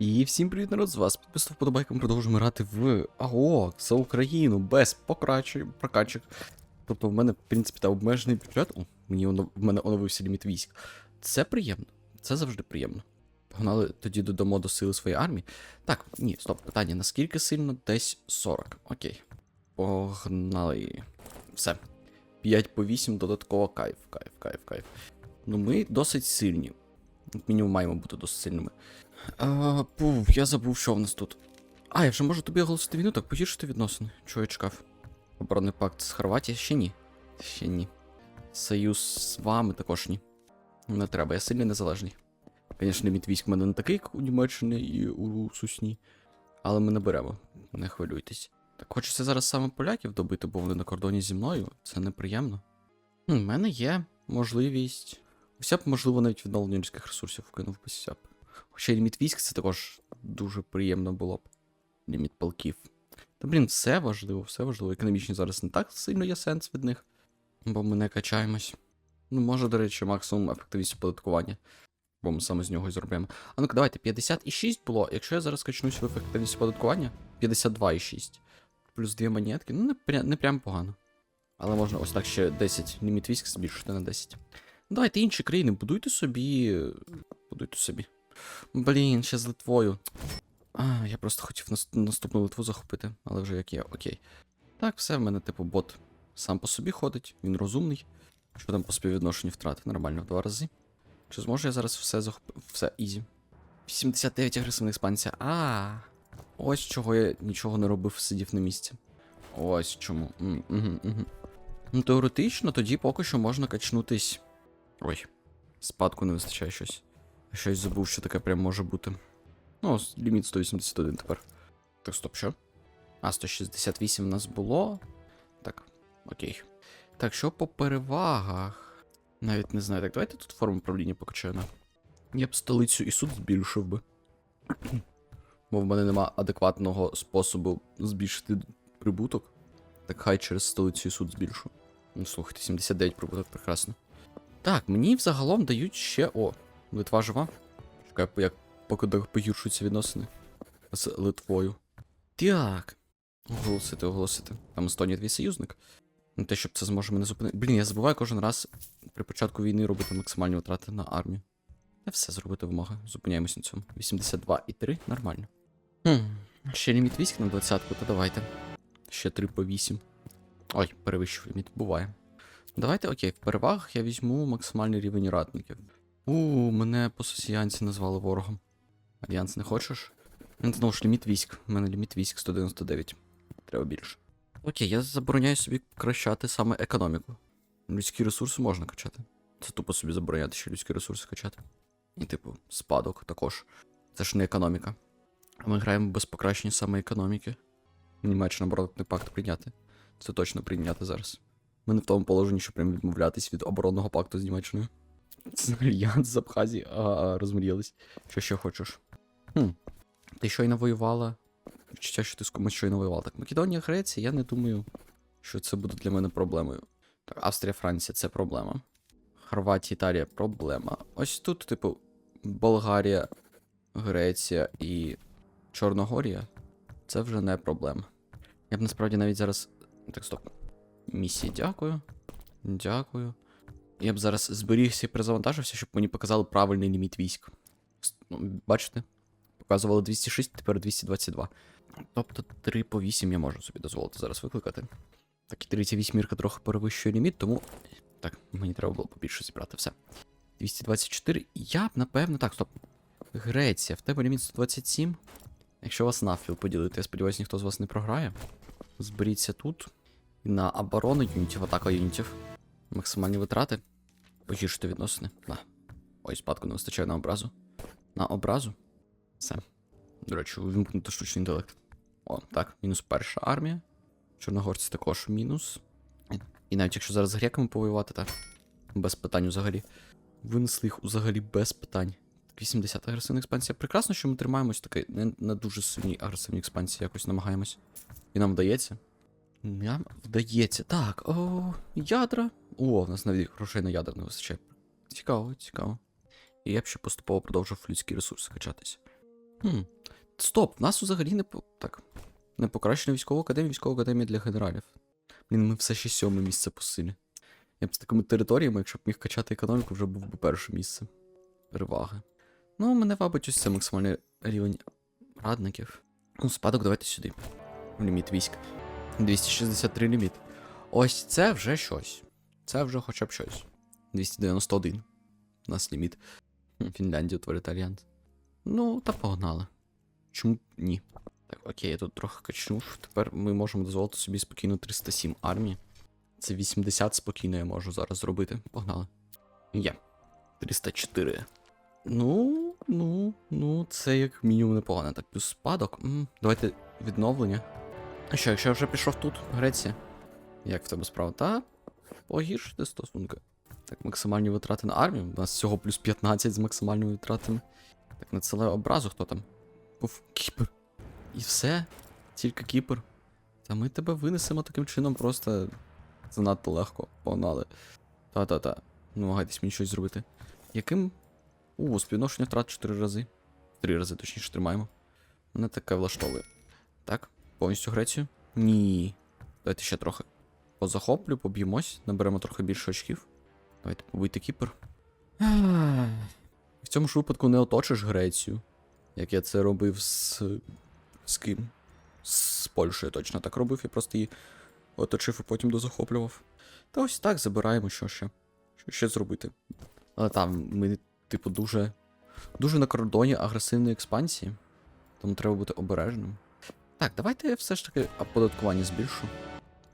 І всім привіт, народ, з вас підписав подобайком, продовжуємо грати в АО за Україну без покрачень, прокачок. Тобто в мене, в принципі, та обмежений бюджет. О, мені в мене оновився ліміт військ. Це приємно. Це завжди приємно. Погнали тоді додамо до сили своєї армії. Так, ні, стоп, питання. Наскільки сильно? Десь 40. Окей. Погнали. Все. 5 по 8 додатково кайф, кайф, кайф, кайф. Ну ми досить сильні. Мінімум маємо бути досить сильними. А, пуф, я забув, що в нас тут. А, я вже можу тобі оголосити війну, так погіршити відносини. Чого я чекав? Оборонний пакт з Хорватії? Ще ні. Ще ні. Союз з вами також ні. Не треба, я сильно незалежний. Звісно, ліміт військ в мене не такий, як у Німеччини і у Сусні. Але ми не беремо, не хвилюйтесь. Так хочеться зараз саме поляків добити, бо вони на кордоні зі мною. Це неприємно. У мене є можливість. Вся б, можливо, навіть відновлення людських ресурсів вкинув би ся б. Хоча ліміт військ це також дуже приємно було б. Ліміт полків. Та блін, все важливо, все важливо. Економічні зараз не так сильно є сенс від них, бо ми не качаємось. Ну, може, до речі, максимум ефективність оподаткування. Бо ми саме з нього і зробимо. А ну-ка, давайте, 56 було. Якщо я зараз качнусь в ефективність оподаткування, 52,6. Плюс 2 монетки. Ну, не, не прям погано. Але можна ось так ще 10 ліміт військ збільшити на 10. Ну, Давайте інші країни, будуйте собі. Будуйте собі. Блін, ще з Литвою. А, я просто хотів наступну Литву захопити, але вже як є, окей. Так, все, в мене, типу, бот сам по собі ходить, він розумний. Що там по співвідношенню втрати? Нормально в два рази. Чи зможу я зараз все захопити? Все, ізі. 79 агресивна експансія. А, ось чого я нічого не робив, сидів на місці. Ось чому. Ну, теоретично, тоді поки що можна качнутись. Ой, спадку не вистачає щось. Щось забув, що таке прям може бути. Ну, ліміт 181 тепер. Так, стоп, що? А, 168 в нас було. Так, окей. Так, що по перевагах? Навіть не знаю. Так, давайте тут форму правління покачаємо. Я б столицю і суд збільшив би. Бо в мене нема адекватного способу збільшити прибуток. Так хай через столицю і суд збільшу. Ну, слухайте, 79 прибуток, прекрасно. Так, мені взагалом дають ще. О, Литва жива. Чекай, як поки до- погіршуються відносини з Литвою. Так. Оголосити, оголосити. Там Естонія твій союзник. Ну, те, щоб це зможе мене зупинити. Блін, я забуваю кожен раз при початку війни робити максимальні витрати на армію. Не все зробити вимога. Зупиняємось на цьому. 82,3, нормально. Хм, ще ліміт військ на 20-ку, то давайте. Ще 3 по 8. Ой, перевищив ліміт, буває. Давайте, окей, в перевагах я візьму максимальний рівень радників. У, мене пососіянці назвали ворогом. Альянс не хочеш? Ну, Знову ж ліміт військ. У мене ліміт військ 199. Треба більше. Окей, я забороняю собі кращати саме економіку. Людські ресурси можна качати. Це тупо собі забороняти ще людські ресурси качати. І, типу, спадок також. Це ж не економіка. А ми граємо без покращення саме економіки. Німеччина оборонний пакт прийняти. Це точно прийняти зараз. Ми не в тому положенні, що прям відмовлятись від оборонного пакту з Німеччиною. Альянс з Абхазії, а, а розмріялись. Що ще хочеш? Хм. Ти щойно воювала. Відчуття, що ти з комусь щойно воювала. Так, Македонія, Греція, я не думаю, що це буде для мене проблемою. Так, Австрія, Франція це проблема. Хорватія, Італія проблема. Ось тут, типу, Болгарія, Греція і Чорногорія це вже не проблема. Я б насправді навіть зараз. Так, стоп. Місії, дякую. Дякую. Я б зараз зберігся і перезавантажився, щоб мені показали правильний ліміт військ. Ну, Бачите? Показували 206, тепер 222. Тобто 3 по 8 я можу собі дозволити зараз викликати. Так, і третя вісьмірка трохи перевищує ліміт, тому. Так, мені треба було побільше зібрати все. 224. Я б, напевно. Так, стоп. Греція, в тебе ліміт 127. Якщо вас навпіл поділити, я сподіваюся, ніхто з вас не програє. Зберіться тут. На оборону юнітів, атака юнітів. Максимальні витрати. Погіршити відносини. На. Ой, спадку не вистачає на образу. На образу. Все. До речі, вимкнути штучний інтелект. О, так, мінус перша армія. Чорногорці також мінус. І- навіть якщо зараз з греками повоювати, так. Без питань взагалі. Винесли їх взагалі без питань. 80 агресивна експансія. Прекрасно, що ми тримаємось такий не, не дуже сильній агресивній експансії, якось намагаємось. І нам вдається. Нам вдається. Так, о, ядра. О, в нас навіть грошей на ядра не вистачає. Цікаво, цікаво. І я б ще поступово продовжив людські ресурси качатись. Хм. Стоп, в нас взагалі не по. Так. Не покращена військова академія, військова академія для генералів. Блін, ми все ще сьоме місце по силі. Я б з такими територіями, якщо б міг качати економіку, вже був би перше місце. Переваги. Ну, мене вабить ось це максимальний рівень радників. Ну, спадок давайте сюди. Ліміт військ. 263 ліміт. Ось це вже щось. Це вже хоча б щось. 291. У нас ліміт. Хм, Фінляндію творить альянс. Ну, та погнали. Чому ні? Так, окей, я тут трохи качнув. Тепер ми можемо дозволити собі спокійно 307 армії. Це 80 спокійно я можу зараз зробити. Погнали. Є. 304. Ну, ну, ну, це як мінімум непогано. Так, плюс спадок. М, давайте відновлення. А що, якщо я вже пішов тут, Греція? Як в тебе справа? Та погіршити стосунки. Так, максимальні витрати на армію. У нас всього плюс 15 з максимальними витратами. Так, надсилаю образу, хто там? Був Кіпр. І все. Тільки Кіпр. Та ми тебе винесемо таким чином просто занадто легко. Погнали. Та-та-та. Намагайтесь мені щось зробити. Яким. У, співношення втрат 4 рази. 3 рази, точніше, тримаємо. Мене таке влаштовує. Так, повністю Грецію? Ні. Давайте ще трохи. Позахоплю, поб'ємось, наберемо трохи більше очків. Давайте побийте Кіпр. В цьому ж випадку не оточиш Грецію. Як я це робив з. з ким? З Польщею точно так робив, я просто її оточив і потім дозахоплював. Та ось так забираємо, що ще. Що ще зробити. Але там ми, типу, дуже. Дуже на кордоні агресивної експансії. Тому треба бути обережним. Так, давайте я все ж таки оподаткування збільшу.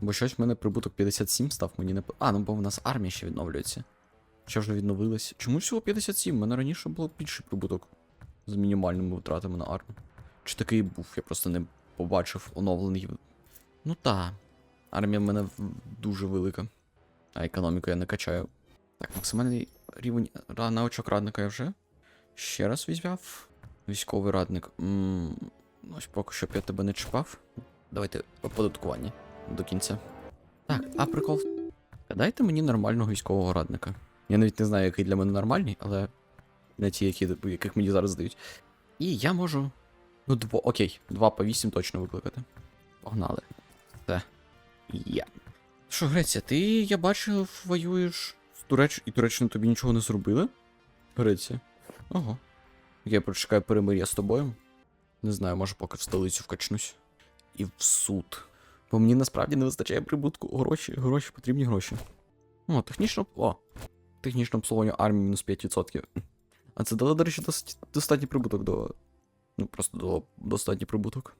Бо щось в мене прибуток 57 став, мені не. А, ну бо в нас армія ще відновлюється. Ще вже відновилась. Чому всього 57? У мене раніше було більший прибуток з мінімальними витратами на армію. Чи такий був, я просто не побачив оновлений. Ну та. Армія в мене дуже велика. А економіку я не качаю. Так, максимальний рівень ра- навичок радника я вже. Ще раз візьмав. Військовий радник. м ось поки що б я тебе не чіпав. Давайте оподаткування до кінця. Так, а прикол. Дайте мені нормального військового радника. Я навіть не знаю, який для мене нормальний, але не ті, які, яких мені зараз дають. І я можу. Ну, дво, окей, 2 по 8 точно викликати. Погнали. Все. Є. Що, Греція, ти, я бачив, воюєш з Туреч... і Туреччина тобі нічого не зробили? Греція. Ого. Я прочекаю перемир'я з тобою. Не знаю, може поки в столицю вкачнусь. І в суд. Бо мені насправді не вистачає прибутку. Гроші, гроші, потрібні гроші. О, технічно. О. Технічне обслуговування армії мінус 5%. А це дало, до речі, досить, достатній прибуток до. Ну, просто до достатній прибуток.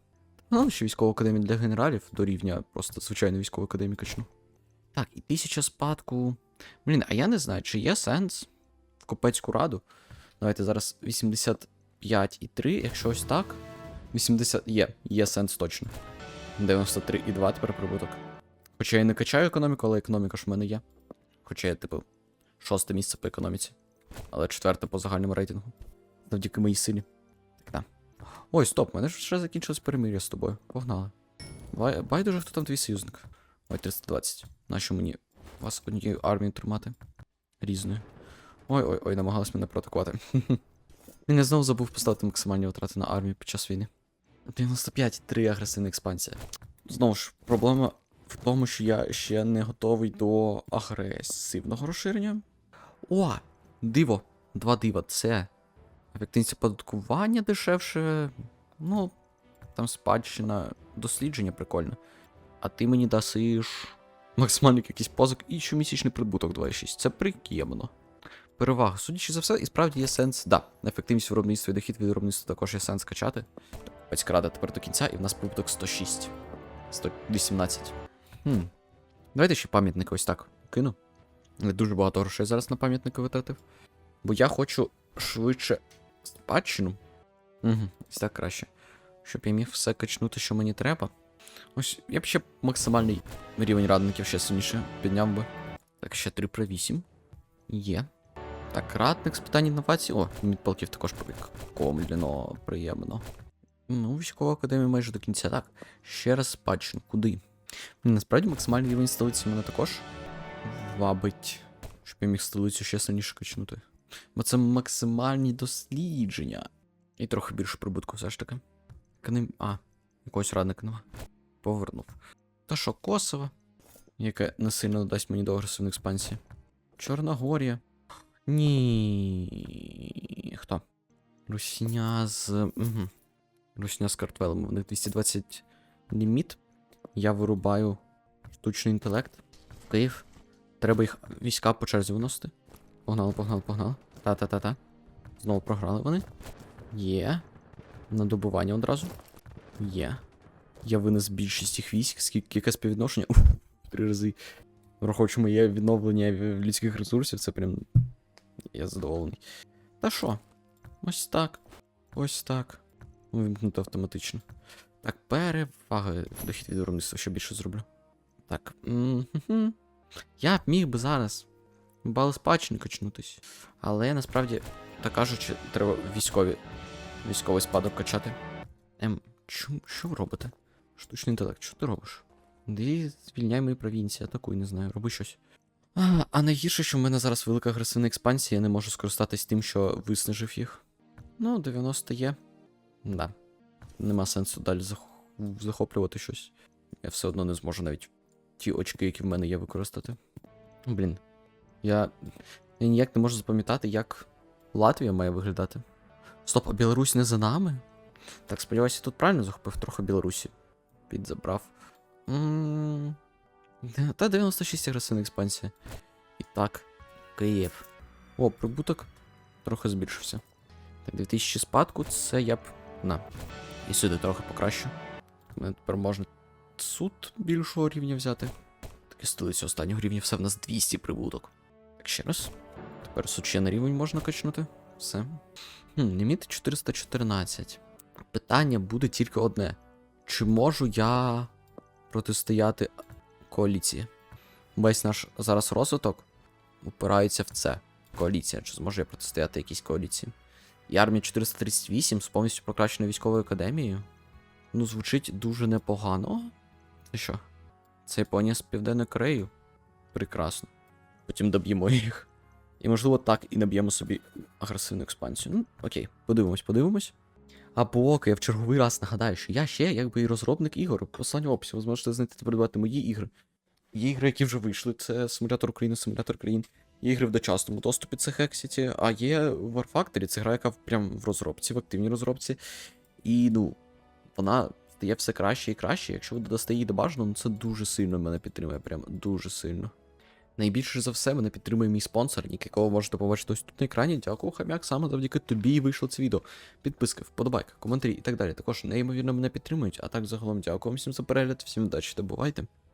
Ну, ще військова академія для генералів до рівня просто звичайної військової академії качну. Так, і тисяча спадку. Блін, а я не знаю, чи є сенс в Копецьку раду. Давайте зараз 85,3, якщо ось так. 80. Є, є сенс точно. 93,2 тепер прибуток. Хоча я не качаю економіку, але економіка ж в мене є. Хоча я, типу, шосте місце по економіці. Але четверте по загальному рейтингу. Завдяки моїй силі. Так, да. Ой, стоп, мене ж вже закінчилось перемир'я з тобою. Погнали. Байдуже, хто там твій союзник. Ой, 320. Нащо мені вас однією армією тримати? Різною. Ой, ой, ой, намагалась мене проатакувати. Він я знову забув поставити максимальні витрати на армію під час війни. 95, 3 агресивна експансія. Знову ж, проблема в тому, що я ще не готовий до агресивного розширення. О, диво. Два дива. Це ефективність оподаткування дешевше. Ну, там спадщина, дослідження прикольне. А ти мені дасиш максимальний якийсь позик і щомісячний прибуток 2,6. Це приємно. Перевага. Судячи за все, і справді є сенс. Да, ефективність виробництва і дохід від виробництва також є сенс качати. Пецька рада тепер до кінця, і в нас прибуток 106. 118. Хм. Давайте ще пам'ятники ось так кину. Я дуже багато грошей зараз на пам'ятники витратив. Бо я хочу швидше спадщину. Угу, ось так краще. Щоб я міг все качнути, що мені треба. Ось я б ще максимальний рівень радників ще сильніше підняв би. Так, ще 3 про 8. Є. Так, радник з питань інновацій. О, від полків також прикомлено, приємно. Ну, військова академія майже до кінця. Так. Ще раз спадщину. Куди? Насправді максимальний рівень столиці мене також вабить, щоб я міг столицю ще сильніше качнути. Бо це максимальні дослідження. І трохи більше прибутку все ж таки. Кним... А, якогось радника нема. Повернув. Та що, Косово, яке не сильно додасть мені до агресивної експансії. Чорногорія. Ні. Хто? Русня з. Угу. Русня з картвелем. У них 220 ліміт. Я вирубаю штучний інтелект. Київ. Треба їх війська по черзі виносити. Погнали, погнали, погнали. Та-та-та-та. Знову програли вони. Є. На добування одразу. Є. Я винес більшість їх військ, скільки яке співвідношення. Уф, три рази. Враховуючи моє відновлення людських ресурсів, це прям. Я задоволений. Та що? Ось так. Ось так. Вимкнуто автоматично. Так, перевага. Дохід від виробництва ще більше зроблю. Так. м-хм-хм. Я б міг би зараз бали спадщини качнутись. Але насправді, так кажучи, треба військові. Військовий спадок качати. Ем, чому, що ви робите? Штучний інтелект, що ти робиш? Де звільняй мої провінції, атакуй, не знаю, роби щось. А, а найгірше, що в мене зараз велика агресивна експансія, я не можу скористатись тим, що виснажив їх. Ну, 90 є. Да. Нема сенсу далі захоплювати щось. Я все одно не зможу навіть ті очки, які в мене є, використати. Блін. Я. Я ніяк не можу запам'ятати, як Латвія має виглядати. Стоп, а Білорусь не за нами? Так, сподіваюся, тут правильно захопив трохи Білорусі. Підзабрав. Та 96 агресивна експансія. І так, Київ. О, прибуток трохи збільшився. Так, 2000 спадку, це я б. На. І сюди трохи покращу. Мене тепер можна суд більшого рівня взяти. Таке столицю останнього рівня, все в нас 200 прибуток. Так, ще раз. Тепер суд ще на рівень можна качнути. Все. Хм, ліміт 414. Питання буде тільки одне: чи можу я протистояти коаліції? Весь наш зараз розвиток упирається в це. Коаліція. Чи зможу я протистояти якійсь коаліції? І армія 438 з повністю покращеною військовою академією. Ну, звучить дуже непогано. Це що? Це Японія з Південною Кореєю? Прекрасно. Потім доб'ємо їх. І, можливо, так і наб'ємо собі агресивну експансію. Ну, окей, подивимось, подивимось. Або окей, я в черговий раз нагадаю, що я ще якби і розробник ігор. В останньому описі ви зможете знайти та придбати мої ігри. Є ігри, які вже вийшли. Це симулятор України, симулятор країн. Ігри в дочасному доступі, це Hexity, а є War Factory, це гра, яка прям в розробці, в активній розробці. І ну, вона стає все краще і краще. Якщо ви додасте її до бажаного, ну це дуже сильно мене підтримує, прям дуже сильно. Найбільше за все мене підтримує мій спонсор, нік якого можете побачити ось тут на екрані. Дякую, хам'як, саме завдяки тобі і вийшло це відео. Підписки, вподобайка, коментарі і так далі. Також неймовірно мене підтримують. А так загалом дякую всім за перегляд, всім удачі та бувайте.